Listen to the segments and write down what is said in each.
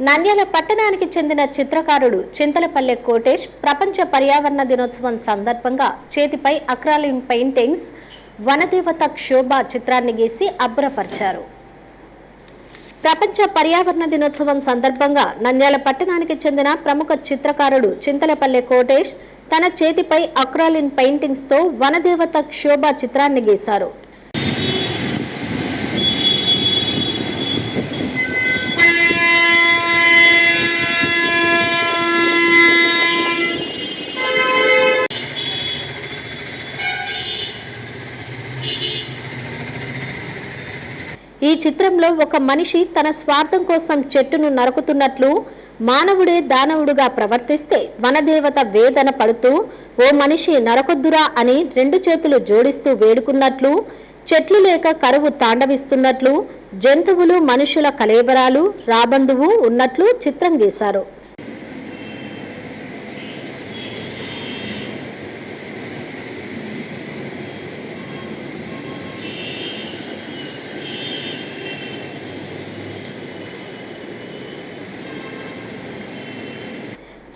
నంద్యాల పట్టణానికి చెందిన చిత్రకారుడు చింతలపల్లె కోటేష్ ప్రపంచ పర్యావరణ దినోత్సవం సందర్భంగా చేతిపై అక్రాలిన్ పెయింటింగ్స్ వనదేవత క్షోభ చిత్రాన్ని గీసి అబ్బురపరిచారు. ప్రపంచ పర్యావరణ దినోత్సవం సందర్భంగా నంద్యాల పట్టణానికి చెందిన ప్రముఖ చిత్రకారుడు చింతలపల్లె కోటేష్ తన చేతిపై అక్రాలిన్ పెయింటింగ్స్తో వనదేవత క్షోభ చిత్రాన్ని గీశారు. ఈ చిత్రంలో ఒక మనిషి తన స్వార్థం కోసం చెట్టును నరుకుతున్నట్లు మానవుడే దానవుడుగా ప్రవర్తిస్తే వనదేవత వేదన పడుతూ ఓ మనిషి నరకొద్దురా అని రెండు చేతులు జోడిస్తూ వేడుకున్నట్లు చెట్లు లేక కరువు తాండవిస్తున్నట్లు జంతువులు మనుషుల కలేబరాలు రాబందువు ఉన్నట్లు చిత్రం గీశారు.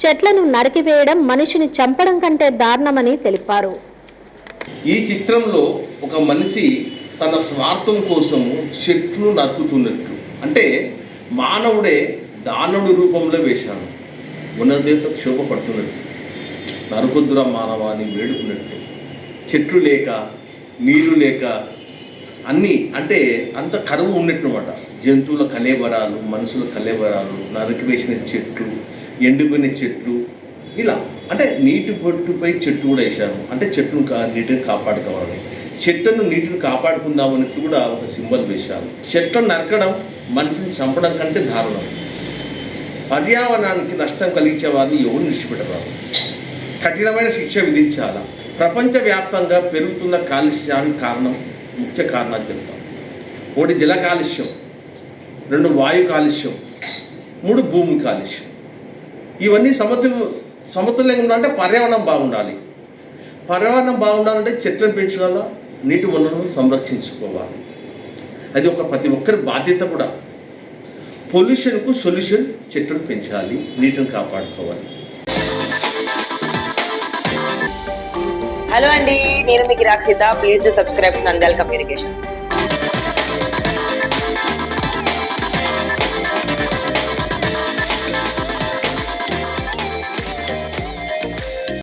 చెట్లను నరికివేయడం మనిషిని చంపడం కంటే దారుణమని తెలిపారు. ఈ చిత్రంలో ఒక మనిషి తన స్వార్థం కోసము చెట్లు నరుకుతున్నట్లు అంటే మానవుడే దానుడు రూపంలో వేశాను ఉన్నదేత క్షోభపడుతున్నట్టు. పడుతున్నట్టు నరుకొద్దురా మానవ అని వేడుకున్నట్టు. చెట్లు లేక నీరు లేక అన్నీ అంటే అంత కరువు ఉన్నట్టు జంతువుల కలేబరాలు మనుషుల కలేబరాలు నరికివేసిన చెట్లు ఎండిపోయిన చెట్లు ఇలా. అంటే నీటి బొట్టుపై చెట్టు కూడా వేశాను అంటే చెట్టును కా నీటిని కాపాడుకోవాలని చెట్టును నీటిని కాపాడుకుందామన్నట్టు కూడా ఒక సింబల్ వేశాను చెట్లను నరకడం మనిషిని చంపడం కంటే దారుణం. పర్యావరణానికి నష్టం కలిగించే వారిని ఎవరు నిలిచిపెట్టరాదు. కఠినమైన శిక్ష విధించాలా. ప్రపంచవ్యాప్తంగా పెరుగుతున్న కాలుష్యానికి కారణం ముఖ్య కారణాలు చెప్తాం. ఒకటి జల కాలుష్యం రెండు వాయు కాలుష్యం మూడు భూమి కాలుష్యం. ఇవన్నీ సమతుల్య సమతుల్యంగా ఉండాలంటే పర్యావరణం బాగుండాలి. పర్యావరణం బాగుండాలంటే చెట్లను పెంచాలా నీటి వనరులను సంరక్షించుకోవాలి. అది ఒక ప్రతి ఒక్కరి బాధ్యత కూడా. పొల్యూషన్కు సొల్యూషన్ చెట్లను పెంచాలి నీటిని కాపాడుకోవాలి. హలో అండి నేను మీకు Rakshita. Please to subscribe Nandal communications